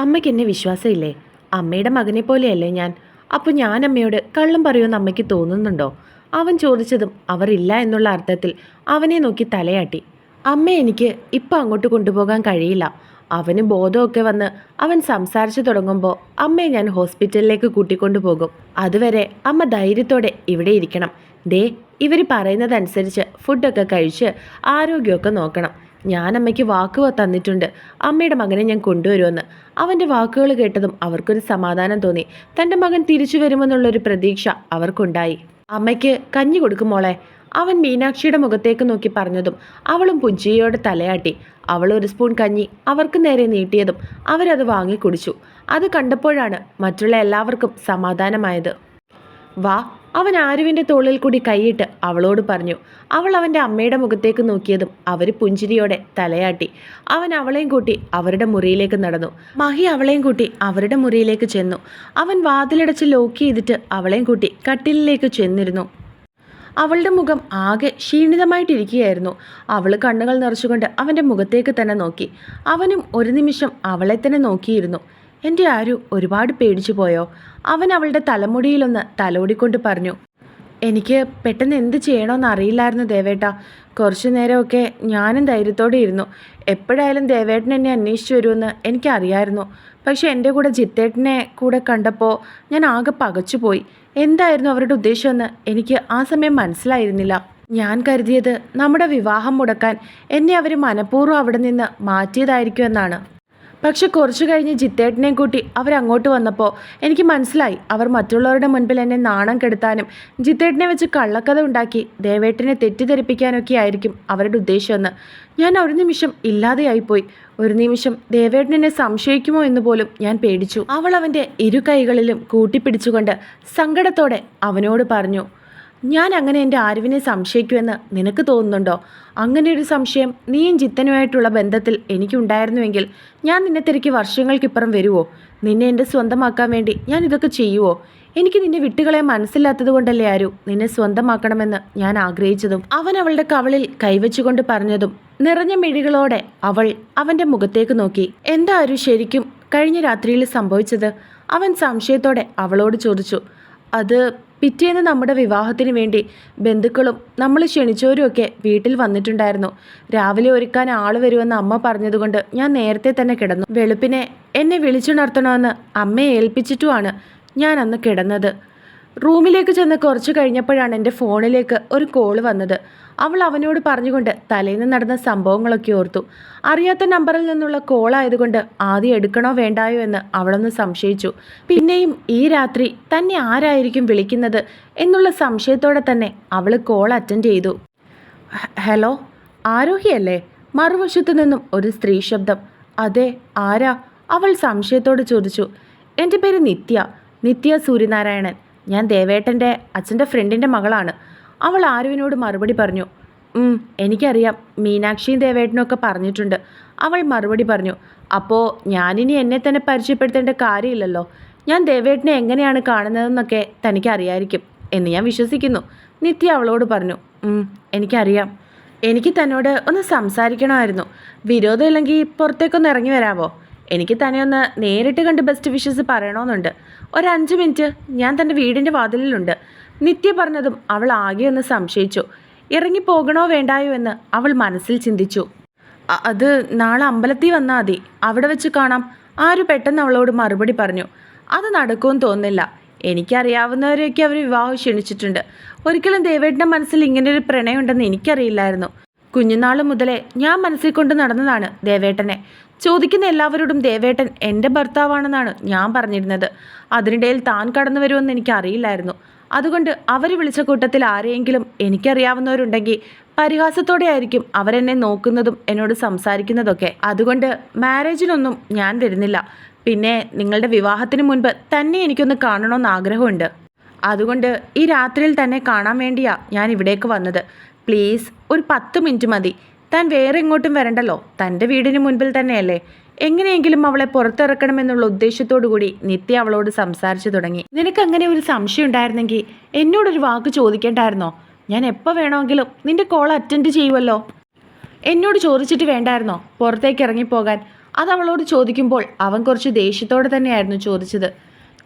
അമ്മയ്ക്ക് എന്നെ വിശ്വാസമില്ലേ? അമ്മയുടെ മകനെ പോലെയല്ലേ ഞാൻ? അപ്പോൾ ഞാൻ അമ്മയോട് കള്ളം പറയുമെന്ന് അമ്മയ്ക്ക് തോന്നുന്നുണ്ടോ? അവൻ ചോദിച്ചതും അവർ ഇല്ല എന്നുള്ള അർത്ഥത്തിൽ അവനെ നോക്കി തലയാട്ടി. അമ്മ എനിക്ക് ഇപ്പം അങ്ങോട്ട് കൊണ്ടുപോകാൻ കഴിയില്ല. അവന് ബോധമൊക്കെ വന്ന് അവൻ സംസാരിച്ചു തുടങ്ങുമ്പോൾ അമ്മയെ ഞാൻ ഹോസ്പിറ്റലിലേക്ക് കൂട്ടിക്കൊണ്ടു പോകും. അതുവരെ അമ്മ ധൈര്യത്തോടെ ഇവിടെ ഇരിക്കണം. ദേ ഇവർ പറയുന്നതനുസരിച്ച് ഫുഡൊക്കെ കഴിച്ച് ആരോഗ്യമൊക്കെ നോക്കണം. ഞാൻ അമ്മയ്ക്ക് വാക്ക് തന്നിട്ടുണ്ട്. അമ്മയുടെ മകനെ ഞാൻ കൊണ്ടുവരുമെന്ന്. അവന്റെ വാക്കുകൾ കേട്ടതും അവർക്കൊരു സമാധാനം തോന്നി. തന്റെ മകൻ തിരിച്ചു വരുമെന്നുള്ളൊരു പ്രതീക്ഷ അവർക്കുണ്ടായി. അമ്മയ്ക്ക് കഞ്ഞി കൊടുക്കും മോളെ. അവൻ മീനാക്ഷിയുടെ മുഖത്തേക്ക് നോക്കി പറഞ്ഞതും അവളും പുഞ്ചിയോട് തലയാട്ടി. അവൾ ഒരു സ്പൂൺ കഞ്ഞി അവർക്ക് നേരെ നീട്ടിയതും അവരത് വാങ്ങി കുടിച്ചു അത് കണ്ടപ്പോഴാണ് മറ്റുള്ള എല്ലാവർക്കും സമാധാനമായത്. വാ അവൻ ആരുവിന്റെ തോളിൽ കൂടി കൈയിട്ട് അവളോട് പറഞ്ഞു അവൾ അവന്റെ അമ്മയുടെ മുഖത്തേക്ക് നോക്കിയതും അവർ പുഞ്ചിരിയോടെ തലയാട്ടി. അവൻ അവളെയും കൂട്ടി അവരുടെ മുറിയിലേക്ക് നടന്നു. മഹി അവളെയും കൂട്ടി അവരുടെ മുറിയിലേക്ക് ചെന്നു. അവൻ വാതിലടച്ച് ലോക്ക് ചെയ്തിട്ട് അവളെയും കൂട്ടി കട്ടിലിലേക്ക് ചെന്നിരുന്നു. അവളുടെ മുഖം ആകെ ക്ഷീണിതമായിട്ടിരിക്കുകയായിരുന്നു. അവൾ കണ്ണുകൾ നിറച്ചുകൊണ്ട് അവന്റെ മുഖത്തേക്ക് തന്നെ നോക്കി. അവനും ഒരു നിമിഷം അവളെ തന്നെ നോക്കിയിരുന്നു. എന്റെ ആരു ഒരുപാട് പേടിച്ചു പോയോ? അവൻ അവളുടെ തലമുടിയിലൊന്ന് തലോടിക്കൊണ്ട് പറഞ്ഞു എനിക്ക് പെട്ടെന്ന് എന്ത് ചെയ്യണമെന്ന് അറിയില്ലായിരുന്നു ദേവേട്ട. കുറച്ചു നേരമൊക്കെ ഞാനും ധൈര്യത്തോടെ ഇരുന്നു. എപ്പോഴായാലും ദേവേട്ടൻ എന്നെ അന്വേഷിച്ചു വരുമെന്ന് എനിക്കറിയായിരുന്നു. പക്ഷെ എന്റെ കൂടെ ജിത്തേട്ടനെ കൂടെ കണ്ടപ്പോൾ ഞാൻ ആകെ പകച്ചുപോയി എന്തായിരുന്നു അവരുടെ ഉദ്ദേശമെന്ന് എനിക്ക് ആ സമയം മനസ്സിലായിരുന്നില്ല. ഞാൻ കരുതിയത് നമ്മുടെ വിവാഹം മുടക്കാൻ എന്നെ അവർ മനഃപൂർവം അവിടെ നിന്ന് മാറ്റിയതായിരിക്കുമെന്നാണ്. പക്ഷെ കുറച്ചു കഴിഞ്ഞ് ജിത്തേട്ടനെയും കൂട്ടി അവരങ്ങോട്ട് വന്നപ്പോൾ എനിക്ക് മനസ്സിലായി അവർ മറ്റുള്ളവരുടെ മുൻപിൽ എന്നെ നാണം കെടുത്താനും ജിത്തേട്ടനെ വെച്ച് കള്ളക്കഥ ഉണ്ടാക്കി ദേവേട്ടനെ തെറ്റിദ്ധരിപ്പിക്കാനൊക്കെ ആയിരിക്കും അവരുടെ ഉദ്ദേശമെന്ന്. ഞാൻ ഒരു നിമിഷം ഇല്ലാതെയായിപ്പോയി. ഒരു നിമിഷം ദേവേട്ടനെ സംശയിക്കുമോ എന്ന് പോലും ഞാൻ പേടിച്ചു. അവൾ അവന്റെ ഇരു കൈകളിലും കൂട്ടിപ്പിടിച്ചുകൊണ്ട് സങ്കടത്തോടെ അവനോട് പറഞ്ഞു ഞാൻ അങ്ങനെ എന്റെ ആരുവിനെ സംശയിക്കുമെന്ന് നിനക്ക് തോന്നുന്നുണ്ടോ? അങ്ങനെ ഒരു സംശയം നീയും ജിത്തനുമായിട്ടുള്ള ബന്ധത്തിൽ എനിക്കുണ്ടായിരുന്നുവെങ്കിൽ ഞാൻ നിന്നെ തിരക്കി വർഷങ്ങൾക്കിപ്പുറം വരുമോ നിന്നെ എന്റെ സ്വന്തമാക്കാൻ വേണ്ടി ഞാൻ ഇതൊക്കെ ചെയ്യുമോ എനിക്ക് നിന്നെ വിട്ടുകളെ മനസ്സില്ലാത്തത് കൊണ്ടല്ലേ ആരു നിന്നെ സ്വന്തമാക്കണമെന്ന് ഞാൻ ആഗ്രഹിച്ചതും അവൻ അവളുടെ കവളിൽ കൈവച്ചുകൊണ്ട് പറഞ്ഞതും നിറഞ്ഞ മിഴികളോടെ അവൾ അവന്റെ മുഖത്തേക്ക് നോക്കി. എന്താ ആരു ശരിക്കും കഴിഞ്ഞ രാത്രിയിൽ സംഭവിച്ചത്? അവൻ സംശയത്തോടെ അവളോട് ചോദിച്ചു. അത് പിറ്റേന്ന് നമ്മുടെ വിവാഹത്തിന് വേണ്ടി ബന്ധുക്കളും നമ്മൾ ക്ഷണിച്ചവരുമൊക്കെ വീട്ടിൽ വന്നിട്ടുണ്ടായിരുന്നു. രാവിലെ ഒരുക്കാൻ ആൾ വരുമെന്ന് അമ്മ പറഞ്ഞതുകൊണ്ട് ഞാൻ നേരത്തെ തന്നെ കിടന്നു. വെളുപ്പിനെ എന്നെ വിളിച്ചുണർത്തണമെന്ന് അമ്മയെ ഏൽപ്പിച്ചിട്ടുമാണ് ഞാൻ അന്ന് കിടന്നത്. റൂമിലേക്ക് ചെന്ന് കുറച്ച് കഴിഞ്ഞപ്പോഴാണ് എന്റെ ഫോണിലേക്ക് ഒരു കോൾ വന്നത്. അവൾ അവനോട് പറഞ്ഞുകൊണ്ട് തലേന്ന് നടന്ന സംഭവങ്ങളൊക്കെ ഓർത്തു. അറിയാത്ത നമ്പറിൽ നിന്നുള്ള കോൾ ആയതുകൊണ്ട് ആദ്യം എടുക്കണോ വേണ്ടായോ എന്ന് അവളൊന്ന് സംശയിച്ചു. പിന്നെയും ഈ രാത്രി തന്നെ ആരായിരിക്കും വിളിക്കുന്നത് എന്നുള്ള സംശയത്തോടെ തന്നെ അവൾ കോൾ അറ്റൻഡ് ചെയ്തു. ഹലോ ആരോഹിയല്ലേ മറുവശത്തു നിന്നും ഒരു സ്ത്രീ ശബ്ദം. അതെ ആരാ? അവൾ സംശയത്തോട് ചോദിച്ചു. എന്റെ പേര് നിത്യ. നിത്യ സൂര്യനാരായണൻ. ഞാൻ ദേവേട്ടന്റെ അച്ഛന്റെ ഫ്രണ്ടിന്റെ മകളാണ്. അവൾ ആരുവിനോട് മറുപടി പറഞ്ഞു "ഉം, എനിക്കറിയാം മീനാക്ഷിയും ദേവേട്ടനും പറഞ്ഞിട്ടുണ്ട്. അവൾ മറുപടി പറഞ്ഞു അപ്പോൾ ഞാനിനി എന്നെ തന്നെ പരിചയപ്പെടുത്തേണ്ട കാര്യമില്ലല്ലോ. ഞാൻ ദേവേട്ടനെ എങ്ങനെയാണ് കാണുന്നതെന്നൊക്കെ തനിക്ക് അറിയായിരിക്കും എന്ന് ഞാൻ വിശ്വസിക്കുന്നു. നിത്യ അവളോട് പറഞ്ഞു "ഉം, എനിക്കറിയാം. എനിക്ക് തന്നോട് ഒന്ന് സംസാരിക്കണമായിരുന്നു. വിരോധമില്ലെങ്കിൽ പുറത്തേക്കൊന്ന് ഇറങ്ങി വരാമോ എനിക്ക് തന്നെ ഒന്ന് നേരിട്ട് കണ്ട് ബെസ്റ്റ് വിഷസ് പറയണമെന്നുണ്ട് ഒരഞ്ച് മിനിറ്റ് ഞാൻ തന്റെ വീടിന്റെ വാതിലിലുണ്ട്. നിത്യ പറഞ്ഞതും അവൾ ആകെ ഒന്ന് സംശയിച്ചു. ഇറങ്ങി പോകണോ വേണ്ടായോ എന്ന് അവൾ മനസ്സിൽ ചിന്തിച്ചു. അത് നാളെ അമ്പലത്തിൽ വന്നാൽ മതി. അവിടെ വെച്ച് കാണാം. ആരും പെട്ടെന്ന് അവളോട് മറുപടി പറഞ്ഞു. അത് നടക്കുമെന്ന് തോന്നുന്നില്ല. എനിക്കറിയാവുന്നവരെയൊക്കെ അവർ വിവാഹം ക്ഷണിച്ചിട്ടുണ്ട്. ഒരിക്കലും ദേവേട്ടന്റെ മനസ്സിൽ ഇങ്ങനൊരു പ്രണയമുണ്ടെന്ന് എനിക്കറിയില്ലായിരുന്നു. കുഞ്ഞുനാൾ മുതലേ ഞാൻ മനസ്സിൽ കൊണ്ട് നടന്നതാണ് ദേവേട്ടനെ. ചോദിക്കുന്ന എല്ലാവരോടും ദേവേട്ടൻ എന്റെ ഭർത്താവാണെന്നാണ് ഞാൻ പറഞ്ഞിരുന്നത്. അതിനിടയിൽ താൻ കടന്നു വരുമെന്ന് എനിക്കറിയില്ലായിരുന്നു അതുകൊണ്ട് അവർ വിളിച്ച കൂട്ടത്തിൽ ആരെയെങ്കിലും എനിക്കറിയാവുന്നവരുണ്ടെങ്കിൽ പരിഹാസത്തോടെ ആയിരിക്കും അവരെന്നെ നോക്കുന്നതും എന്നോട് സംസാരിക്കുന്നതൊക്കെ. അതുകൊണ്ട് മാരേജിനൊന്നും ഞാൻ വരുന്നില്ല. പിന്നെ നിങ്ങളുടെ വിവാഹത്തിന് മുൻപ് തന്നെ എനിക്കൊന്ന് കാണണമെന്ന് ആഗ്രഹമുണ്ട്. അതുകൊണ്ട് ഈ രാത്രിയിൽ തന്നെ കാണാൻ വേണ്ടിയാ ഞാൻ ഇവിടേക്ക് വന്നത്. പ്ലീസ് ഒരു പത്ത് മിനിറ്റ് മതി. താൻ വേറെ എങ്ങോട്ടും വരണ്ടല്ലോ. തന്റെ വീടിന് മുൻപിൽ തന്നെയല്ലേ. എങ്ങനെയെങ്കിലും അവളെ പുറത്തിറക്കണമെന്നുള്ള ഉദ്ദേശത്തോടു കൂടി നിത്യ അവളോട് സംസാരിച്ചു തുടങ്ങി. നിനക്ക് അങ്ങനെ ഒരു സംശയം ഉണ്ടായിരുന്നെങ്കിൽ എന്നോടൊരു വാക്ക് ചോദിക്കേണ്ടായിരുന്നോ? ഞാൻ എപ്പോൾ വേണമെങ്കിലും നിന്റെ കോൾ അറ്റൻഡ് ചെയ്യുമല്ലോ എന്നോട് ചോദിച്ചിട്ട് വേണ്ടായിരുന്നോ? പുറത്തേക്ക് ഇറങ്ങിപ്പോകാൻ. അത് അവളോട് ചോദിക്കുമ്പോൾ അവൻ കുറച്ച് ദേഷ്യത്തോടെ തന്നെയായിരുന്നു ചോദിച്ചത്.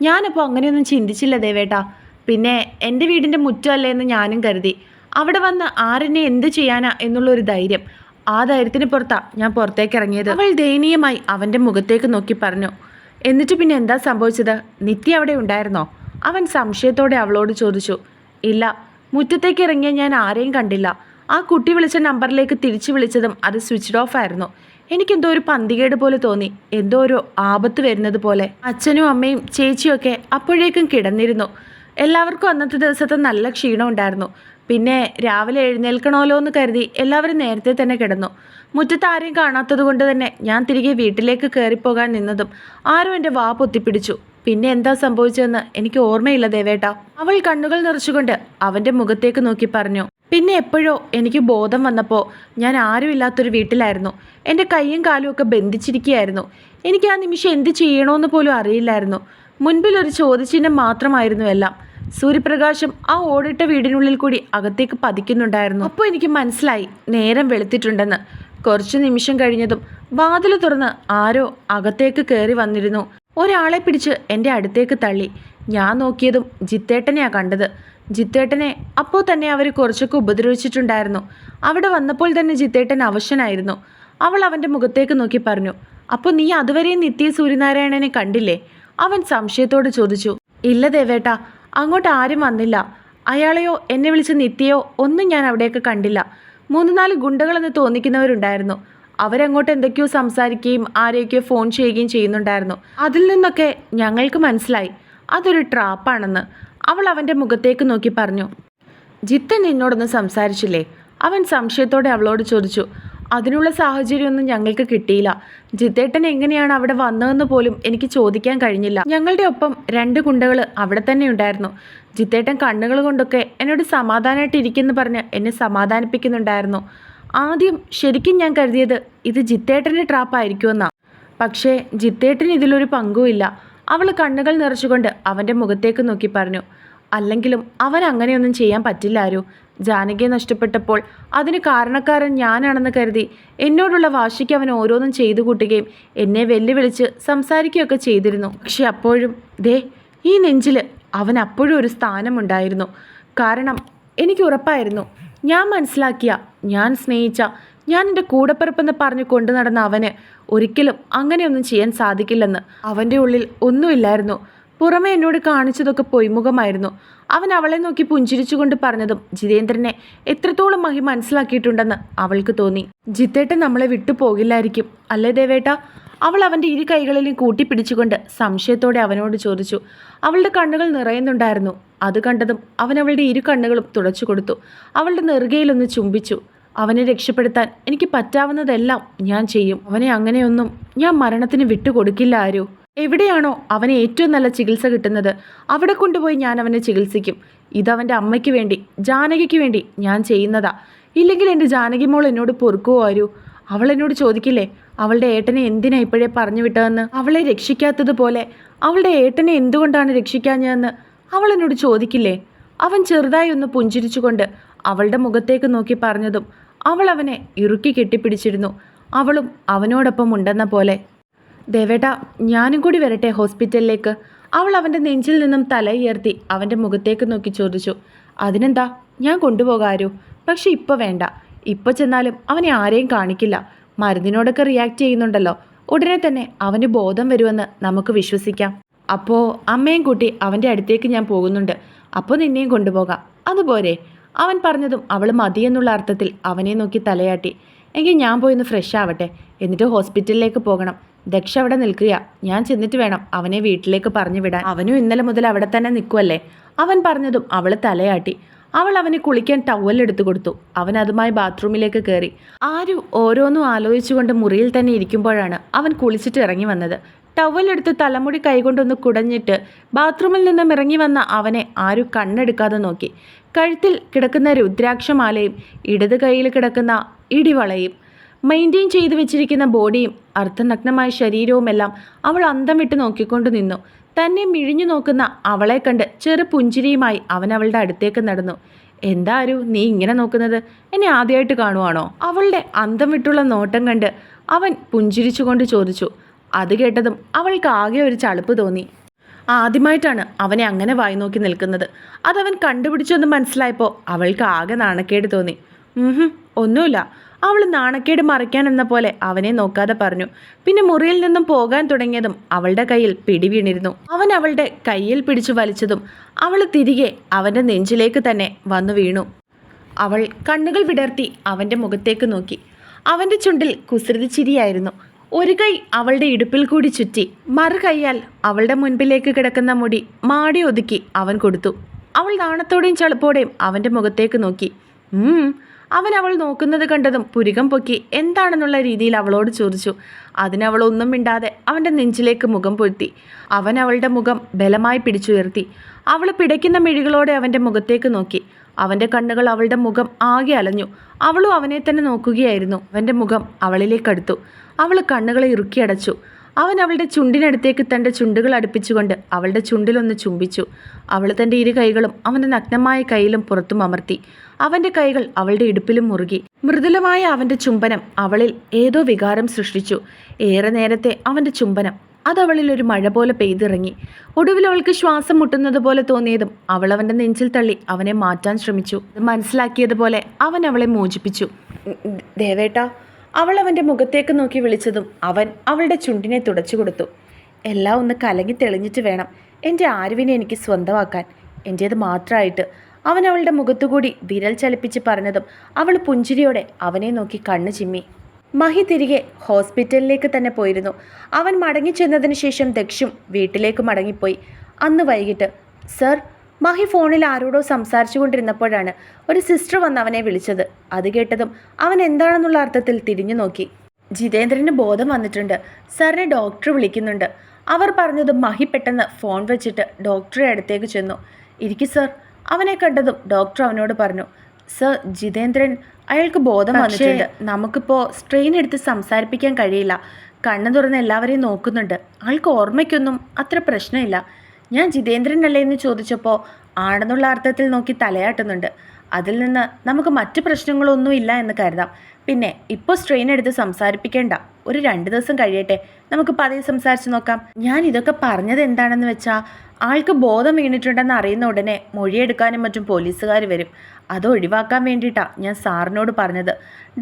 ഞാനപ്പോൾ അങ്ങനെയൊന്നും ചിന്തിച്ചില്ല ദേവേട്ടാ. പിന്നെ എന്റെ വീടിന്റെ മുറ്റമല്ലേ എന്ന് ഞാനും കരുതി. അവിടെ വന്ന് ആരെന്നെ എന്ത് ചെയ്യാനാ എന്നുള്ളൊരു ധൈര്യം. ആ ധൈര്യത്തിന് പുറത്താ ഞാൻ പുറത്തേക്ക് ഇറങ്ങിയത് അവൾ ദയനീയമായി അവന്റെ മുഖത്തേക്ക് നോക്കി പറഞ്ഞു എന്നിട്ട് പിന്നെ എന്താ സംഭവിച്ചത്? നിത്യ അവിടെ ഉണ്ടായിരുന്നോ? അവൻ സംശയത്തോടെ അവളോട് ചോദിച്ചു ഇല്ല മുറ്റത്തേക്ക് ഇറങ്ങിയ ഞാൻ ആരെയും കണ്ടില്ല. ആ കുട്ടി വിളിച്ച നമ്പറിലേക്ക് തിരിച്ചു വിളിച്ചതും അത് സ്വിച്ച്ഡ് ഓഫ് ആയിരുന്നു. എനിക്കെന്തോ ഒരു പന്തികേട് പോലെ തോന്നി എന്തോ ഒരു ആപത്ത് വരുന്നത് പോലെ. അച്ഛനും അമ്മയും ചേച്ചിയൊക്കെ അപ്പോഴേക്കും കിടന്നിരുന്നു. എല്ലാവർക്കും അന്നത്തെ ദിവസത്തെ നല്ല ക്ഷീണം ഉണ്ടായിരുന്നു. പിന്നെ രാവിലെ എഴുന്നേൽക്കണമല്ലോ എന്ന് കരുതി എല്ലാവരും നേരത്തെ തന്നെ കിടന്നു. മുറ്റത്ത് ആരെയും കാണാത്തത് കൊണ്ട് തന്നെ ഞാൻ തിരികെ വീട്ടിലേക്ക് കയറിപ്പോകാൻ നിന്നതും ആരും എന്റെ വാ പൊത്തിപ്പിടിച്ചു. പിന്നെ എന്താ സംഭവിച്ചതെന്ന് എനിക്ക് ഓർമ്മയില്ല ദേവേട്ട. അവൾ കണ്ണുകൾ നിറച്ചുകൊണ്ട് അവന്റെ മുഖത്തേക്ക് നോക്കി പറഞ്ഞു പിന്നെ എപ്പോഴോ എനിക്ക് ബോധം വന്നപ്പോൾ ഞാൻ ആരുമില്ലാത്തൊരു വീട്ടിലായിരുന്നു. എന്റെ കൈയും കാലും ഒക്കെ ബന്ധിച്ചിരിക്കുകയായിരുന്നു. എനിക്ക് ആ നിമിഷം എന്ത് ചെയ്യണമെന്ന് പോലും അറിയില്ലായിരുന്നു. മുൻപിൽ ഒരു ചോദ്യചിഹ്നം മാത്രമായിരുന്നു എല്ലാം. സൂര്യപ്രകാശം ആ ഓടിട്ട വീടിനുള്ളിൽ കൂടി അകത്തേക്ക് പതിക്കുന്നുണ്ടായിരുന്നു. അപ്പോൾ എനിക്ക് മനസ്സിലായി നേരം വെളുത്തിട്ടുണ്ടെന്ന്. കുറച്ചു നിമിഷം കഴിഞ്ഞതും വാതിൽ തുറന്ന് ആരോ അകത്തേക്ക് കയറി വന്നിരുന്നു. ഒരാളെ പിടിച്ച് എന്റെ അടുത്തേക്ക് തള്ളി. ഞാൻ നോക്കിയതും ജിത്തേട്ടനെയാ കണ്ടത്. ജിത്തേട്ടനെ അപ്പോൾ തന്നെ അവർ കുറച്ചൊക്കെ ഉപദ്രവിച്ചിട്ടുണ്ടായിരുന്നു. അവിടെ വന്നപ്പോൾ തന്നെ ജിത്തേട്ടൻ അവശനായിരുന്നു. അവൾ അവന്റെ മുഖത്തേക്ക് നോക്കി പറഞ്ഞു അപ്പോൾ നീ അതുവരെയും നിത്യ സൂര്യനാരായണനെ കണ്ടില്ലേ? അവൻ സംശയത്തോട് ചോദിച്ചു ഇല്ല ദേവേട്ട അങ്ങോട്ട് ആരും വന്നില്ല. അയാളെയോ എന്നെ വിളിച്ച നിത്യയോ ഒന്നും ഞാൻ അവിടെയൊക്കെ കണ്ടില്ല. മൂന്ന് നാല് ഗുണ്ടകളെന്ന് തോന്നിക്കുന്നവരുണ്ടായിരുന്നു. അവരങ്ങോട്ട് എന്തൊക്കെയോ സംസാരിക്കുകയും ആരെയൊക്കെയോ ഫോൺ ചെയ്യുകയും ചെയ്യുന്നുണ്ടായിരുന്നു. അതിൽ നിന്നൊക്കെ ഞങ്ങൾക്ക് മനസ്സിലായി. അതൊരു ട്രാപ്പാണെന്ന്. അവൾ അവന്റെ മുഖത്തേക്ക് നോക്കി പറഞ്ഞു ജിത്തൻ നിന്നോടൊന്ന് സംസാരിച്ചില്ലേ? അവൻ സംശയത്തോടെ അവളോട് ചോദിച്ചു അതിനുള്ള സാഹചര്യമൊന്നും ഞങ്ങൾക്ക് കിട്ടിയില്ല. ജിത്തേട്ടൻ എങ്ങനെയാണ് അവിടെ വന്നതെന്ന് പോലും എനിക്ക് ചോദിക്കാൻ കഴിഞ്ഞില്ല. ഞങ്ങളുടെ ഒപ്പം രണ്ട് കുണ്ടകൾ അവിടെ തന്നെ ഉണ്ടായിരുന്നു. ജിത്തേട്ടൻ കണ്ണുകൾ കൊണ്ടൊക്കെ എന്നോട് സമാധാനമായിട്ട് ഇരിക്കുന്നു പറഞ്ഞ് എന്നെ സമാധാനിപ്പിക്കുന്നുണ്ടായിരുന്നു. ആദ്യം ശരിക്കും ഞാൻ കരുതിയത് ഇത് ജിത്തേട്ടന്റെ ട്രാപ്പായിരിക്കുമെന്നാണ് പക്ഷേ ജിത്തേട്ടന് ഇതിലൊരു പങ്കുമില്ല അവൾ കണ്ണുകൾ നിറച്ചുകൊണ്ട് അവന്റെ മുഖത്തേക്ക് നോക്കി പറഞ്ഞു. അല്ലെങ്കിലും അവൻ അങ്ങനെയൊന്നും ചെയ്യാൻ പറ്റില്ലാരോ ജാനകിയെ നഷ്ടപ്പെട്ടപ്പോൾ അതിന് കാരണക്കാരൻ ഞാനാണെന്ന് കരുതി എന്നോടുള്ള വാശിക്ക് അവൻ ഓരോന്നും ചെയ്തു കൂട്ടുകയും എന്നെ വെല്ലുവിളിച്ച് സംസാരിക്കുകയൊക്കെ ചെയ്തിരുന്നു. പക്ഷെ അപ്പോഴും ദേ ഈ നെഞ്ചിൽ അവൻ അപ്പോഴും ഒരു സ്ഥാനമുണ്ടായിരുന്നു. കാരണം എനിക്ക് ഉറപ്പായിരുന്നു. ഞാൻ മനസ്സിലാക്കിയ ഞാൻ സ്നേഹിച്ച ഞാൻ എന്റെ കൂടപ്പിറപ്പെന്ന് പറഞ്ഞു കൊണ്ടു നടന്ന അവന് ഒരിക്കലും അങ്ങനെയൊന്നും ചെയ്യാൻ സാധിക്കില്ലെന്ന് അവന്റെ ഉള്ളിൽ ഒന്നുമില്ലായിരുന്നു. പുറമെ എന്നോട് കാണിച്ചതൊക്കെ പൊയ്മുഖമായിരുന്നു. അവൻ അവളെ നോക്കി പുഞ്ചിരിച്ചുകൊണ്ട് പറഞ്ഞതും ജിതേന്ദ്രനെ എത്രത്തോളം മഹി മനസ്സിലാക്കിയിട്ടുണ്ടെന്ന് അവൾക്ക് തോന്നി. ജിത്തേട്ടൻ നമ്മളെ വിട്ടുപോകില്ലായിരിക്കും അല്ലേ ദേവേട്ട? അവൾ അവന്റെ ഇരു കൈകളിലും കൂട്ടിപ്പിടിച്ചുകൊണ്ട് സംശയത്തോടെ അവനോട് ചോദിച്ചു. അവളുടെ കണ്ണുകൾ നിറയുന്നുണ്ടായിരുന്നു. അത് കണ്ടതും അവൻ അവളുടെ ഇരു കണ്ണുകളും തുടച്ചു കൊടുത്തു. അവളുടെ നെറുകയിലൊന്ന് ചുംബിച്ചു. അവനെ രക്ഷപ്പെടുത്താൻ എനിക്ക് പറ്റാവുന്നതെല്ലാം ഞാൻ ചെയ്യും. അവനെ അങ്ങനെയൊന്നും ഞാൻ മരണത്തിന് വിട്ടുകൊടുക്കില്ല ആരോ. എവിടെയാണോ അവന് ഏറ്റവും നല്ല ചികിത്സ കിട്ടുന്നത്? അവിടെ കൊണ്ടുപോയി ഞാൻ അവനെ ചികിത്സിക്കും. ഇതവന്റെ അമ്മയ്ക്ക് വേണ്ടി ജാനകിക്ക് വേണ്ടി ഞാൻ ചെയ്യുന്നതാ. ഇല്ലെങ്കിൽ എന്റെ ജാനകി മോൾ എന്നോട് പൊറുക്കുവോ ആരൂ? അവൾ എന്നോട് ചോദിക്കില്ലേ അവളുടെ ഏട്ടനെ എന്തിനാ ഇപ്പോഴേ പറഞ്ഞു വിട്ടതെന്ന്? അവളെ രക്ഷിക്കാത്തതുപോലെ അവളുടെ ഏട്ടനെ എന്തുകൊണ്ടാണ് രക്ഷിക്കാഞ്ഞതെന്ന് അവൾ എന്നോട് ചോദിക്കില്ലേ? അവൻ ചെറുതായി ഒന്ന് പുഞ്ചിരിച്ചുകൊണ്ട് അവളുടെ മുഖത്തേക്ക് നോക്കി പറഞ്ഞതും അവൾ അവനെ ഇറുക്കി കെട്ടിപ്പിടിച്ചിരുന്നു. അവളും അവനോടൊപ്പം ഉണ്ടെന്ന പോലെ ദേവേട്ട ഞാനും കൂടി വരട്ടെ ഹോസ്പിറ്റലിലേക്ക്. അവൾ അവന്റെ നെഞ്ചിൽ നിന്നും തല ഉയർത്തി അവന്റെ മുഖത്തേക്ക് നോക്കി ചോദിച്ചു. അതിനെന്താ? ഞാൻ കൊണ്ടുപോകാരോ പക്ഷെ ഇപ്പോൾ വേണ്ട. ഇപ്പോൾ ചെന്നാലും അവനെ ആരെയും കാണിക്കില്ല. മരുന്നിനോടൊക്കെ റിയാക്ട് ചെയ്യുന്നുണ്ടല്ലോ. ഉടനെ തന്നെ അവന് ബോധം വരുമെന്ന് നമുക്ക് വിശ്വസിക്കാം. അപ്പോൾ അമ്മയും കൂട്ടി അവന്റെ അടുത്തേക്ക് ഞാൻ പോകുന്നുണ്ട്. അപ്പോൾ നിന്നെയും കൊണ്ടുപോകാം. അതുപോലെ അവൻ പറഞ്ഞതും അവൾ മതിയെന്നുള്ള അർത്ഥത്തിൽ അവനെ നോക്കി തലയാട്ടി. എങ്കിൽ ഞാൻ പോയി ഒന്ന് ഫ്രഷ് ആവട്ടെ. എന്നിട്ട് ഹോസ്പിറ്റലിലേക്ക് പോകണം. ദക്ഷ അവിടെ നിൽക്കുക ഞാൻ ചെന്നിട്ട് വേണം അവനെ വീട്ടിലേക്ക് പറഞ്ഞു വിടാൻ. അവനും ഇന്നലെ മുതൽ അവിടെ തന്നെ നിൽക്കുമല്ലേ അവൻ പറഞ്ഞതും അവൾ തലയാട്ടി. അവൾ അവനെ കുളിക്കാൻ ടവൽ എടുത്തു കൊടുത്തു. അവൻ അതുമായി ബാത്റൂമിലേക്ക് കയറി. ആരും ഓരോന്നും ആലോചിച്ചുകൊണ്ട് മുറിയിൽ തന്നെ ഇരിക്കുമ്പോഴാണ് അവൻ കുളിച്ചിട്ട് ഇറങ്ങി വന്നത്. ടവലെടുത്ത് തലമുടി കൈകൊണ്ടൊന്ന് കുടഞ്ഞിട്ട് ബാത്റൂമിൽ നിന്നും ഇറങ്ങി വന്ന അവനെ ആരും കണ്ണെടുക്കാതെ നോക്കി. കഴുത്തിൽ കിടക്കുന്ന രുദ്രാക്ഷമാലയും ഇടത് കൈയിൽ കിടക്കുന്ന ഇടിവളയും മെയിന്റെയിൻ ചെയ്തു വെച്ചിരിക്കുന്ന ബോഡിയും അർദ്ധനഗ്നമായ ശരീരവുമെല്ലാം അവൾ അന്തം വിട്ട് നോക്കിക്കൊണ്ട് നിന്നു. തന്നെ മിഴിഞ്ഞു നോക്കുന്ന അവളെ കണ്ട് ചെറു പുഞ്ചിരിയുമായി അവൻ അവളുടെ അടുത്തേക്ക് നടന്നു. എന്താ നീ ഇങ്ങനെ നോക്കുന്നത്? എന്നെ ആദ്യമായിട്ട് കാണുവാണോ? അവളുടെ അന്തം വിട്ടുള്ള നോട്ടം കണ്ട് അവൻ പുഞ്ചിരിച്ചുകൊണ്ട് ചോദിച്ചു. അത് കേട്ടതും അവൾക്ക് ആകെ ഒരു ചളുപ്പ് തോന്നി. ആദ്യമായിട്ടാണ് അവനെ അങ്ങനെ വായി നോക്കി നിൽക്കുന്നത്. അതവൻ കണ്ടുപിടിച്ചൊന്ന് മനസ്സിലായപ്പോൾ അവൾക്ക് ആകെ നാണക്കേട് തോന്നി. ഒന്നുമില്ല. അവൾ നാണക്കേട് മറിക്കാൻ എന്ന പോലെ അവനെ നോക്കാതെ പറഞ്ഞു. പിന്നെ മുറിയിൽ നിന്നും പോകാൻ തുടങ്ങിയതും അവളുടെ കയ്യിൽ പിടി വീണിരുന്നു. അവൻ അവളുടെ കയ്യിൽ പിടിച്ചു വലിച്ചതും അവൾ തിരികെ അവന്റെ നെഞ്ചിലേക്ക് തന്നെ വന്നു വീണു. അവൾ കണ്ണുകൾ വിടർത്തി അവന്റെ മുഖത്തേക്ക് നോക്കി. അവന്റെ ചുണ്ടിൽ കുസൃതി ചിരിയായിരുന്നു. ഒരു കൈ അവളുടെ ഇടുപ്പിൽ കൂടി ചുറ്റി മറു കൈയാൽ അവളുടെ മുൻപിലേക്ക് കിടക്കുന്ന മുടി മാടി ഒതുക്കി അവൻ കൊടുത്തു. അവൾ നാണത്തോടെയും ചളുപ്പോടെയും അവന്റെ മുഖത്തേക്ക് നോക്കി. അവൻ അവൾ നോക്കുന്നത് കണ്ടതും പുരികം പൊക്കി എന്താണെന്നുള്ള രീതിയിൽ അവളോട് ചോദിച്ചു. അതിനവൾ ഒന്നും മിണ്ടാതെ അവന്റെ നെഞ്ചിലേക്ക് മുഖം പൊരുത്തി. അവൻ അവളുടെ മുഖം ബലമായി പിടിച്ചുയർത്തി. അവൾ പിടയ്ക്കുന്ന മിഴികളോടെ അവന്റെ മുഖത്തേക്ക് നോക്കി. അവന്റെ കണ്ണുകൾ അവളുടെ മുഖം ആകെ അലഞ്ഞു. അവളും അവനെ തന്നെ നോക്കുകയായിരുന്നു. അവന്റെ മുഖം അവളിലേക്കടുത്തു അവൾ കണ്ണുകളെ ഇറുക്കിയടച്ചു അവൻ അവളുടെ ചുണ്ടിനടുത്തേക്ക് തന്റെ ചുണ്ടുകൾ അടുപ്പിച്ചുകൊണ്ട് അവളുടെ ചുണ്ടിലൊന്ന് ചുംബിച്ചു. അവൾ തന്റെ ഇരു കൈകളും അവന്റെ നഗ്നമായ കൈയിലും പുറത്തും അമർത്തി. അവന്റെ കൈകൾ അവളുടെ ഇടുപ്പിലും മുറുകി. മൃദുലമായ അവന്റെ ചുംബനം അവളിൽ ഏതോ വികാരം സൃഷ്ടിച്ചു. ഏറെ നേരത്തെ അവന്റെ ചുംബനം അതവളിൽ ഒരു മഴ പോലെ പെയ്തിറങ്ങി. ഒടുവിൽ അവൾക്ക് ശ്വാസം മുട്ടുന്നത് പോലെ തോന്നിയതും അവൾ അവന്റെ നെഞ്ചിൽ തള്ളി അവനെ മാറ്റാൻ ശ്രമിച്ചു. മനസ്സിലാക്കിയതുപോലെ അവൻ അവളെ മോചിപ്പിച്ചു. ദേവേട്ട അവൾ അവന്റെ മുഖത്തേക്ക് നോക്കി വിളിച്ചതും അവൻ അവളുടെ ചുണ്ടിനെ തുടച്ചു കൊടുത്തു. എല്ലാം ഒന്ന് കലങ്ങി തെളിഞ്ഞിട്ട് വേണം എന്റെ ആരുവിനെ എനിക്ക് സ്വന്തമാക്കാൻ. എന്റേത് മാത്രമായിട്ട്. അവൻ അവളുടെ മുഖത്തുകൂടി വിരൽ ചലിപ്പിച്ച് പറഞ്ഞതും അവൾ പുഞ്ചിരിയോടെ അവനെ നോക്കി കണ്ണു ചിമ്മി. മഹി തിരികെ ഹോസ്പിറ്റലിലേക്ക് തന്നെ പോയിരുന്നു. അവൻ മടങ്ങിച്ചെന്നതിന് ശേഷം ദക്ഷും വീട്ടിലേക്ക് മടങ്ങിപ്പോയി. അന്ന് വൈകിട്ട് സർ മഹി ഫോണിൽ ആരോടോ സംസാരിച്ചു കൊണ്ടിരുന്നപ്പോഴാണ് ഒരു സിസ്റ്റർ വന്ന് അവനെ വിളിച്ചത്. അത് കേട്ടതും അവൻ എന്താണെന്നുള്ള അർത്ഥത്തിൽ തിരിഞ്ഞു നോക്കി. ജിതേന്ദ്രന് ബോധം വന്നിട്ടുണ്ട്. സാറിനെ ഡോക്ടർ വിളിക്കുന്നുണ്ട്. അവർ പറഞ്ഞതും മഹി പെട്ടെന്ന് ഫോൺ വെച്ചിട്ട് ഡോക്ടറെ അടുത്തേക്ക് ചെന്നു. ഇരിക്കു സർ. അവനെ കണ്ടതും ഡോക്ടർ അവനോട് പറഞ്ഞു സർ ജിതേന്ദ്രൻ അയാൾക്ക് ബോധം വന്നിട്ടുണ്ട്. നമുക്കിപ്പോൾ സ്ട്രെയിൻ എടുത്ത് സംസാരിപ്പിക്കാൻ കഴിയില്ല. കണ്ണു തുറന്ന് എല്ലാവരെയും നോക്കുന്നുണ്ട്. ആൾക്ക് ഓർമ്മയ്ക്കൊന്നും അത്ര പ്രശ്നമില്ല. ഞാൻ ജിതേന്ദ്രൻ അല്ലേ എന്ന് ചോദിച്ചപ്പോൾ ആണെന്നുള്ള അർത്ഥത്തിൽ നോക്കി തലയാട്ടുന്നുണ്ട്. അതിൽ നിന്ന് നമുക്ക് മറ്റ് പ്രശ്നങ്ങളൊന്നും ഇല്ല എന്ന് കരുതാം. പിന്നെ ഇപ്പോൾ സ്ട്രെയിൻ എടുത്ത് സംസാരിപ്പിക്കേണ്ട. ഒരു രണ്ട് ദിവസം കഴിയട്ടെ. നമുക്ക് പതിയെ സംസാരിച്ച് നോക്കാം. ഞാൻ ഇതൊക്കെ പറഞ്ഞത് എന്താണെന്ന് വെച്ചാൽ ആൾക്ക് ബോധം വീണിട്ടുണ്ടെന്ന് അറിയുന്ന ഉടനെ മൊഴിയെടുക്കാനും മറ്റും പോലീസുകാർ വരും. അത് ഒഴിവാക്കാൻ വേണ്ടിയിട്ടാണ് ഞാൻ സാറിനോട് പറഞ്ഞത്.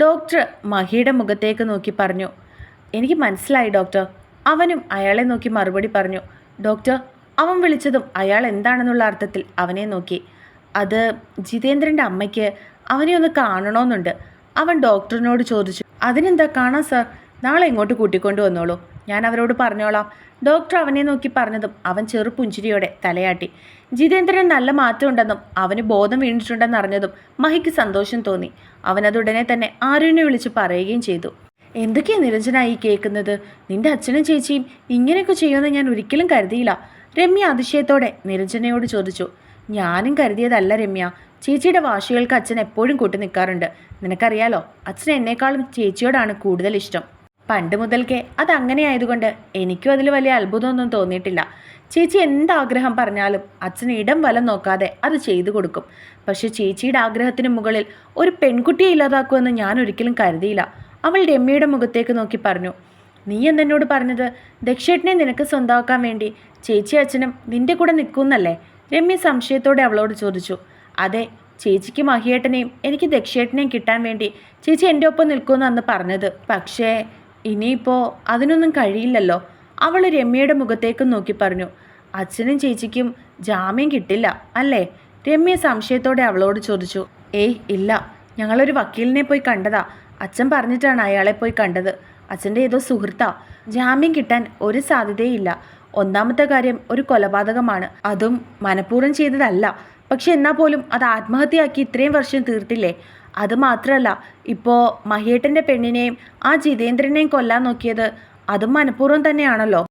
ഡോക്ടർ മഹിയുടെ മുഖത്തേക്ക് നോക്കി പറഞ്ഞു. എനിക്ക് മനസ്സിലായി ഡോക്ടർ. അവനും അയാളെ നോക്കി മറുപടി പറഞ്ഞു. ഡോക്ടർ അവൻ വിളിച്ചതും അയാൾ എന്താണെന്നുള്ള അർത്ഥത്തിൽ അവനെ നോക്കി. അത് ജിതേന്ദ്രന്റെ അമ്മയ്ക്ക് അവനെ ഒന്ന് കാണണമെന്നുണ്ട് അവൻ ഡോക്ടറിനോട് ചോദിച്ചു അതിനെന്താ കാണാം സാർ? നാളെ ഇങ്ങോട്ട് കൂട്ടിക്കൊണ്ടു വന്നോളൂ. ഞാൻ അവരോട് പറഞ്ഞോളാം. ഡോക്ടർ അവനെ നോക്കി പറഞ്ഞതും അവൻ ചെറുപുഞ്ചിരിയോടെ തലയാട്ടി. ജിതേന്ദ്രന് നല്ല മാറ്റമുണ്ടെന്നും അവന് ബോധം വീണിട്ടുണ്ടെന്ന് അറിഞ്ഞതും മഹിക്ക് സന്തോഷം തോന്നി. അവനതുടനെ തന്നെ ആരുവിനെ വിളിച്ച് പറയുകയും ചെയ്തു. എന്തൊക്കെയാണ് നിരഞ്ജനായി കേൾക്കുന്നത്? നിന്റെ അച്ഛനും ചേച്ചിയും ഇങ്ങനെയൊക്കെ ചെയ്യുമെന്ന് ഞാൻ ഒരിക്കലും കരുതിയില്ല. രമ്യ അതിശയത്തോടെ നിരഞ്ജനയോട് ചോദിച്ചു ഞാനും കരുതിയതല്ല രമ്യ. ചേച്ചിയുടെ വാശികൾക്ക് അച്ഛൻ എപ്പോഴും കൂട്ടി നിൽക്കാറുണ്ട്. നിനക്കറിയാലോ അച്ഛൻ എന്നേക്കാളും ചേച്ചിയോടാണ് കൂടുതൽ ഇഷ്ടം. പണ്ട് മുതൽക്കേ അത് അങ്ങനെ ആയതുകൊണ്ട് എനിക്കും അതിൽ വലിയ അത്ഭുതമൊന്നും തോന്നിയിട്ടില്ല. ചേച്ചി എന്താഗ്രഹം പറഞ്ഞാലും അച്ഛൻ ഇടം വലം നോക്കാതെ അത് ചെയ്തു കൊടുക്കും. പക്ഷെ ചേച്ചിയുടെ ആഗ്രഹത്തിന് മുകളിൽ ഒരു പെൺകുട്ടിയെ ഇല്ലാതാക്കുമെന്ന് ഞാൻ ഒരിക്കലും കരുതിയില്ല. അവൾ രമ്യയുടെ മുഖത്തേക്ക് നോക്കി പറഞ്ഞു നീ എന്നോട് പറഞ്ഞത്? ദക്ഷേട്ടനെ നിനക്ക് സ്വന്തമാക്കാൻ വേണ്ടി. ചേച്ചി അച്ഛനും നിന്റെ കൂടെ നിൽക്കുന്നല്ലേ രമ്യ സംശയത്തോടെ അവളോട് ചോദിച്ചു. അതെ ചേച്ചിക്ക് മഹിയേട്ടനെയും എനിക്ക് ദക്ഷേട്ടനെയും കിട്ടാൻ വേണ്ടി ചേച്ചി എന്റെ ഒപ്പം നിൽക്കുമെന്ന് അന്ന് പറഞ്ഞത്. പക്ഷേ ഇനിയിപ്പോൾ അതിനൊന്നും കഴിയില്ലല്ലോ. അവൾ രമ്യയുടെ മുഖത്തേക്കും നോക്കി പറഞ്ഞു. അച്ഛനും ചേച്ചിക്കും ജാമ്യം കിട്ടില്ല അല്ലേ? രമ്യ സംശയത്തോടെ അവളോട് ചോദിച്ചു. ഏയ് ഇല്ല. ഞങ്ങളൊരു വക്കീലിനെ പോയി കണ്ടതാ. അച്ഛൻ പറഞ്ഞിട്ടാണ് അയാളെ പോയി കണ്ടത്. അച്ഛന്റെ ഏതോ സുഹൃത്താ ജാമ്യം കിട്ടാൻ ഒരു സാധ്യതയില്ല. ഒന്നാമത്തെ കാര്യം ഒരു കൊലപാതകമാണ്. അതും മനഃപൂർവം ചെയ്തതല്ല. പക്ഷെ എന്നാൽ പോലും അത് ആത്മഹത്യയാക്കി ഇത്രയും വർഷം തീർത്തില്ലേ? അത് മാത്രമല്ല ഇപ്പോൾ മഹേട്ടന്റെ പെണ്ണിനെയും ആ ജിതേന്ദ്രനെയും കൊല്ലാൻ നോക്കിയത് അതും മനഃപൂർവം തന്നെയാണല്ലോ.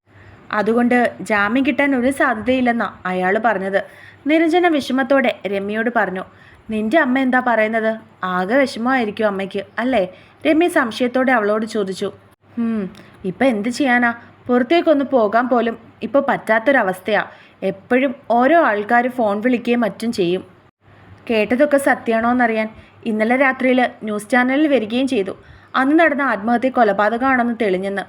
അതുകൊണ്ട് ജാമ്യം കിട്ടാൻ ഒരു സാധ്യതയില്ലെന്നാ അയാൾ പറഞ്ഞത്. നിരഞ്ജന വിഷമത്തോടെ രമ്യയോട് പറഞ്ഞു നിന്റെ അമ്മ എന്താ പറയുന്നത്? ആകെ വിഷമമായിരിക്കും അമ്മയ്ക്ക് അല്ലേ? രമ്യ സംശയത്തോടെ അവളോട് ചോദിച്ചു "ഹും, ഇപ്പം എന്ത് ചെയ്യാനാ? പുറത്തേക്കൊന്ന് പോകാൻ പോലും ഇപ്പോൾ പറ്റാത്തൊരവസ്ഥയാ. എപ്പോഴും ഓരോ ആൾക്കാർ ഫോൺ വിളിക്കുകയും മറ്റും ചെയ്യും. കേട്ടതൊക്കെ സത്യമാണോന്നറിയാൻ ഇന്നലെ രാത്രിയിൽ ന്യൂസ് ചാനലിൽ വരികയും ചെയ്തു. അന്ന് നടന്ന ആത്മഹത്യ കൊലപാതകമാണെന്ന് തെളിഞ്ഞെന്ന്.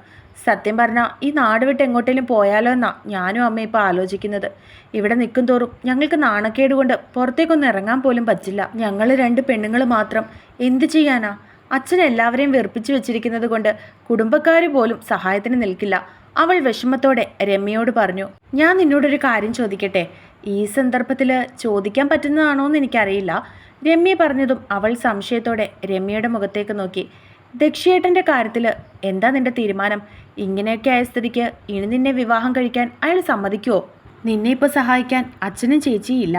സത്യം പറഞ്ഞാൽ ഈ നാട് വിട്ട് എങ്ങോട്ടേലും പോയാലോ എന്നാ ഞാനും അമ്മ ഇപ്പോൾ ആലോചിക്കുന്നത്. ഇവിടെ നിൽക്കും തോറും ഞങ്ങൾക്ക് നാണക്കേട് കൊണ്ട് പുറത്തേക്കൊന്നും ഇറങ്ങാൻ പോലും പറ്റില്ല. ഞങ്ങൾ രണ്ട് പെണ്ണുങ്ങൾ മാത്രം. എന്ത് ചെയ്യാനാ? അച്ഛൻ എല്ലാവരെയും വെറുപ്പിച്ചു വെച്ചിരിക്കുന്നത് കൊണ്ട് കുടുംബക്കാർ പോലും സഹായത്തിന് നിൽക്കില്ല. അവൾ വിഷമത്തോടെ രമ്യയോട് പറഞ്ഞു ഞാൻ നിന്നോടൊരു കാര്യം ചോദിക്കട്ടെ? ഈ സന്ദർഭത്തിൽ ചോദിക്കാൻ പറ്റുന്നതാണോ എന്ന് എനിക്കറിയില്ല. രമ്യ പറഞ്ഞതും അവൾ സംശയത്തോടെ രമ്യയുടെ മുഖത്തേക്ക് നോക്കി. ദക്ഷിയേട്ടന്റെ കാര്യത്തിൽ എന്താ നിന്റെ തീരുമാനം? ഇങ്ങനെയൊക്കെ ആയ സ്ഥിതിക്ക് ഇനി നിന്നെ വിവാഹം കഴിക്കാൻ അയാൾ സമ്മതിക്കുമോ നിന്നെ ഇപ്പോൾ സഹായിക്കാൻ അച്ഛനും ചേച്ചിയും ഇല്ല.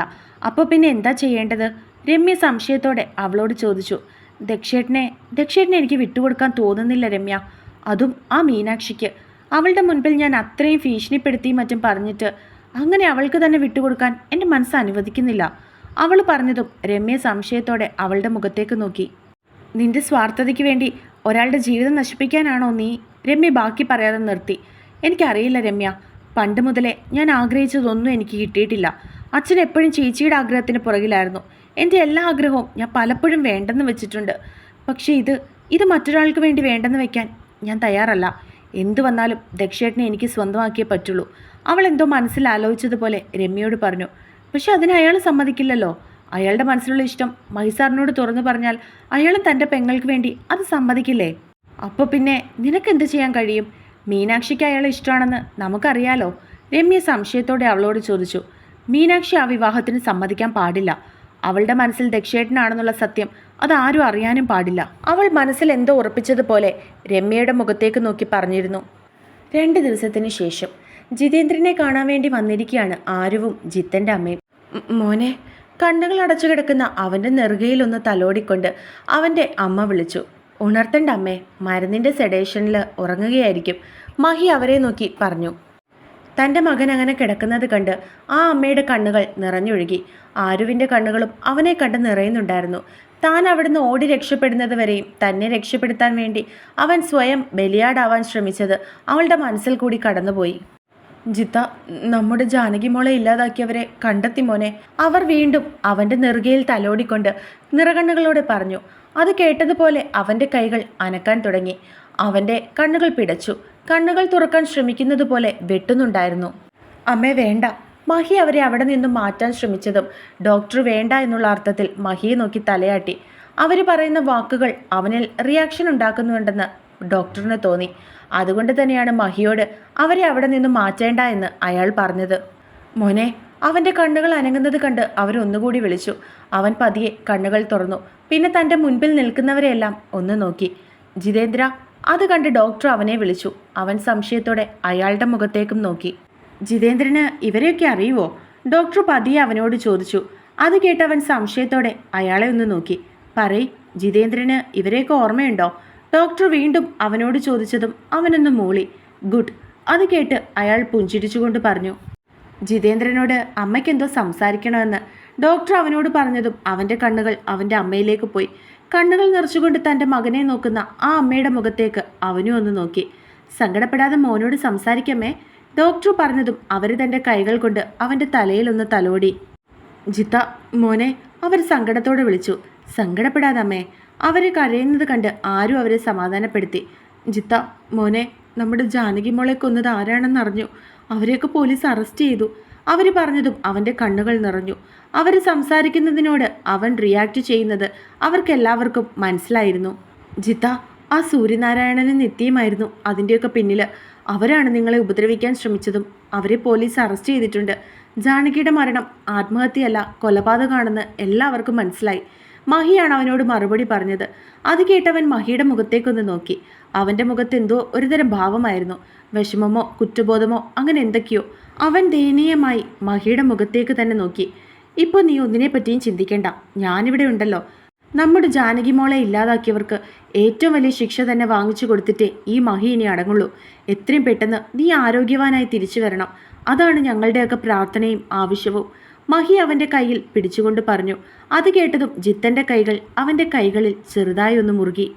അപ്പോൾ പിന്നെ എന്താ ചെയ്യേണ്ടത്? രമ്യ സംശയത്തോടെ അവളോട് ചോദിച്ചു. ദക്ഷേട്ടനെ ദക്ഷേട്ടനെ എനിക്ക് വിട്ടുകൊടുക്കാൻ തോന്നുന്നില്ല രമ്യ. അതും ആ മീനാക്ഷിക്ക്. അവളുടെ മുൻപിൽ ഞാൻ അത്രയും ഭീഷണിപ്പെടുത്തിയും മറ്റും പറഞ്ഞിട്ട് അങ്ങനെ അവൾക്ക് തന്നെ വിട്ടുകൊടുക്കാൻ എന്റെ മനസ്സ് അനുവദിക്കുന്നില്ല. അവൾ പറഞ്ഞതും രമ്യ സംശയത്തോടെ അവളുടെ മുഖത്തേക്ക് നോക്കി. നിന്റെ സ്വാർത്ഥതയ്ക്ക് വേണ്ടി ഒരാളുടെ ജീവിതം നശിപ്പിക്കാനാണോ നീ? രമ്യ ബാക്കി പറയാതെ നിർത്തി. എനിക്കറിയില്ല രമ്യ. പണ്ട് മുതലേ ഞാൻ ആഗ്രഹിച്ചതൊന്നും എനിക്ക് കിട്ടിയിട്ടില്ല. അച്ഛൻ എപ്പോഴും ചേച്ചിയുടെ ആഗ്രഹത്തിന് പുറകിലായിരുന്നു. എന്റെ എല്ലാ ആഗ്രഹവും ഞാൻ പലപ്പോഴും വേണ്ടെന്ന് വെച്ചിട്ടുണ്ട്. പക്ഷേ ഇത് ഇത് മറ്റൊരാൾക്ക് വേണ്ടി വേണ്ടെന്ന് വെക്കാൻ ഞാൻ തയ്യാറല്ല. എന്തു വന്നാലും ദക്ഷേട്ടനെ എനിക്ക് സ്വന്തമാക്കിയേ പറ്റുള്ളൂ. അവൾ എന്തോ മനസ്സിൽ ആലോചിച്ചതുപോലെ രമ്യയോട് പറഞ്ഞു. പക്ഷെ അതിന് അയാൾ സമ്മതിക്കില്ലല്ലോ. അയാളുടെ മനസ്സിലുള്ള ഇഷ്ടം മഹിസാറിനോട് തുറന്നു പറഞ്ഞാൽ അയാളും തന്റെ പെങ്ങൾക്ക് വേണ്ടി അത് സമ്മതിക്കില്ലേ? അപ്പോൾ പിന്നെ നിനക്ക് എന്ത് ചെയ്യാൻ കഴിയും? മീനാക്ഷിക്ക് അയാൾ ഇഷ്ടമാണെന്ന് നമുക്കറിയാലോ. രമ്യ സംശയത്തോടെ അവളോട് ചോദിച്ചു. മീനാക്ഷി ആ വിവാഹത്തിന് സമ്മതിക്കാൻ പാടില്ല. അവളുടെ മനസ്സിൽ ദക്ഷേട്ടനാണെന്നുള്ള സത്യം അതാരും അറിയാനും പാടില്ല. അവൾ മനസ്സിൽ എന്തോ ഉറപ്പിച്ചതുപോലെ രമ്യയുടെ മുഖത്തേക്ക് നോക്കി പറഞ്ഞിരുന്നു. രണ്ട് ദിവസത്തിന് ശേഷം ജിതേന്ദ്രനെ കാണാൻ വേണ്ടി വന്നിരിക്കുകയാണ് ആരുവും ജിത്തന്റെ അമ്മയും. "ഉം, മോനെ കണ്ണുകൾ അടച്ചു കിടക്കുന്ന അവന്റെ നെറുകയിലൊന്ന് തലോടിക്കൊണ്ട് അവന്റെ അമ്മ വിളിച്ചു. ഉണർത്തണ്ട അമ്മേ മരുന്നിന്റെ സെഡേഷനിൽ ഉറങ്ങുകയായിരിക്കും. മഹി അവരെ നോക്കി പറഞ്ഞു. തന്റെ മകൻ അങ്ങനെ കിടക്കുന്നത് കണ്ട് ആ അമ്മയുടെ കണ്ണുകൾ നിറഞ്ഞൊഴുകി. ആരുവിന്റെ കണ്ണുകളും അവനെ കണ്ട് നിറയുന്നുണ്ടായിരുന്നു. താൻ അവിടുന്ന് ഓടി രക്ഷപ്പെടുന്നത് വരെയും തന്നെ രക്ഷപ്പെടുത്താൻ വേണ്ടി അവൻ സ്വയം ബലിയാടാവാൻ ശ്രമിച്ചത് അവളുടെ മനസ്സിൽ കൂടി കടന്നുപോയി. ജിത്ത നമ്മുടെ ജാനകി മോളെ ഇല്ലാതാക്കിയവരെ കണ്ടെത്തി മോനെ. അവർ വീണ്ടും അവന്റെ നെറുകയിൽ തലോടിക്കൊണ്ട് നിറകണ്ണുകളോടെ പറഞ്ഞു. അത് കേട്ടതുപോലെ അവന്റെ കൈകൾ അനക്കാൻ തുടങ്ങി. അവന്റെ കണ്ണുകൾ പിടച്ചു. കണ്ണുകൾ തുറക്കാൻ ശ്രമിക്കുന്നത് പോലെ വെട്ടുന്നുണ്ടായിരുന്നു. അമ്മേ വേണ്ട. മഹി അവരെ അവിടെ നിന്നും മാറ്റാൻ ശ്രമിച്ചതും ഡോക്ടർ വേണ്ട എന്നുള്ള അർത്ഥത്തിൽ മഹിയെ നോക്കി തലയാട്ടി. അവർ പറയുന്ന വാക്കുകൾ അവനിൽ റിയാക്ഷൻ ഉണ്ടാക്കുന്നുണ്ടെന്ന് ഡോക്ടറിന് തോന്നി. അതുകൊണ്ട് തന്നെയാണ് മഹിയോട് അവരെ അവിടെ നിന്നും മാറ്റേണ്ട എന്ന് അയാൾ പറഞ്ഞത്. മോനെ അവന്റെ കണ്ണുകൾ അനങ്ങുന്നത് കണ്ട് അവരൊന്നുകൂടി വിളിച്ചു. അവൻ പതിയെ കണ്ണുകൾ തുറന്നു. പിന്നെ തന്റെ മുൻപിൽ നിൽക്കുന്നവരെയെല്ലാം ഒന്ന് നോക്കി. ജിതേന്ദ്ര അത് കണ്ട് ഡോക്ടർ അവനെ വിളിച്ചു. അവൻ സംശയത്തോടെ അയാളുടെ മുഖത്തേക്കും നോക്കി. ജിതേന്ദ്രന് ഇവരെയൊക്കെ അറിയുവോ? ഡോക്ടർ പതിയെ അവനോട് ചോദിച്ചു. അത് കേട്ട് അവൻ സംശയത്തോടെ അയാളെ ഒന്ന് നോക്കി. പറയ് ജിതേന്ദ്രന് ഇവരെയൊക്കെ ഓർമ്മയുണ്ടോ? ഡോക്ടർ വീണ്ടും അവനോട് ചോദിച്ചതും അവനൊന്ന് മൂളി. ഗുഡ്. അത് കേട്ട് അയാൾ പുഞ്ചിരിച്ചുകൊണ്ട് പറഞ്ഞു. ജിതേന്ദ്രനോട് അമ്മയ്ക്കെന്തോ സംസാരിക്കണമെന്ന്. ഡോക്ടർ അവനോട് പറഞ്ഞതും അവന്റെ കണ്ണുകൾ അവന്റെ അമ്മയിലേക്ക് പോയി. കണ്ണുകൾ നിറച്ചുകൊണ്ട് തന്റെ മകനെ നോക്കുന്ന ആ അമ്മയുടെ മുഖത്തേക്ക് അവനും ഒന്ന് നോക്കി. സങ്കടപ്പെടാതെ മോനോട് സംസാരിക്കമ്മേ. ഡോക്ടർ പറഞ്ഞതും അവർ തന്റെ കൈകൾ കൊണ്ട് അവന്റെ തലയിലൊന്ന് തലോടി. ജിത്ത മോനെ അവർ സങ്കടത്തോടെ വിളിച്ചു. സങ്കടപ്പെടാതമ്മേ അവർ കരയുന്നത് കണ്ട് ആരും അവരെ സമാധാനപ്പെടുത്തി. ജിത്ത മോനെ നമ്മുടെ ജാനകി മോളെ കൊന്നത് ആരാണെന്ന് അറിഞ്ഞു അവരെയൊക്കെ പോലീസ് അറസ്റ്റ് ചെയ്തു. അവർ പറഞ്ഞതും അവന്റെ കണ്ണുകൾ നിറഞ്ഞു. അവർ സംസാരിക്കുന്നതിനോട് അവൻ റിയാക്ട് ചെയ്യുന്നത് അവർക്കെല്ലാവർക്കും മനസ്സിലായിരുന്നു. ജിത്ത ആ സൂര്യനാരായണനും നിത്യമായിരുന്നു അതിന്റെയൊക്കെ പിന്നിൽ അവരാണ് നിങ്ങളെ ഉപദ്രവിക്കാൻ ശ്രമിച്ചതും അവരെ പോലീസ് അറസ്റ്റ് ചെയ്തിട്ടുണ്ട്. ജാനകിയുടെ മരണം ആത്മഹത്യയല്ല കൊലപാതകമാണെന്ന് എല്ലാവർക്കും മനസ്സിലായി. മഹിയാണ് അവനോട് മറുപടി പറഞ്ഞത്. അത് കേട്ടവൻ മഹിയുടെ മുഖത്തേക്കൊന്ന് നോക്കി. അവന്റെ മുഖത്ത് എന്തോ ഒരുതരം ഭാവമായിരുന്നു. വിഷമമോ കുറ്റബോധമോ അങ്ങനെ എന്തൊക്കെയോ. അവൻ ദയനീയമായി മഹിയുടെ മുഖത്തേക്ക് തന്നെ നോക്കി. ഇപ്പോൾ നീ ഒന്നിനെപ്പറ്റിയും ചിന്തിക്കേണ്ട. ഞാനിവിടെ ഉണ്ടല്ലോ. നമ്മുടെ ജാനകി മോളെ ഇല്ലാതാക്കിയവർക്ക് ഏറ്റവും വലിയ ശിക്ഷ തന്നെ വാങ്ങിച്ചു കൊടുത്തിട്ടേ ഈ മഹി ഇനി അടങ്ങുള്ളൂ. എത്രയും പെട്ടെന്ന് നീ ആരോഗ്യവാനായി തിരിച്ചു വരണം. അതാണ് ഞങ്ങളുടെയൊക്കെ പ്രാർത്ഥനയും ആവശ്യവും. മഹി അവന്റെ കയ്യിൽ പിടിച്ചുകൊണ്ട് പറഞ്ഞു. അത് കേട്ടതും ജിത്തന്റെ കൈകൾ അവന്റെ കൈകളിൽ ചെറുതായി ഒന്ന് മുറുകി.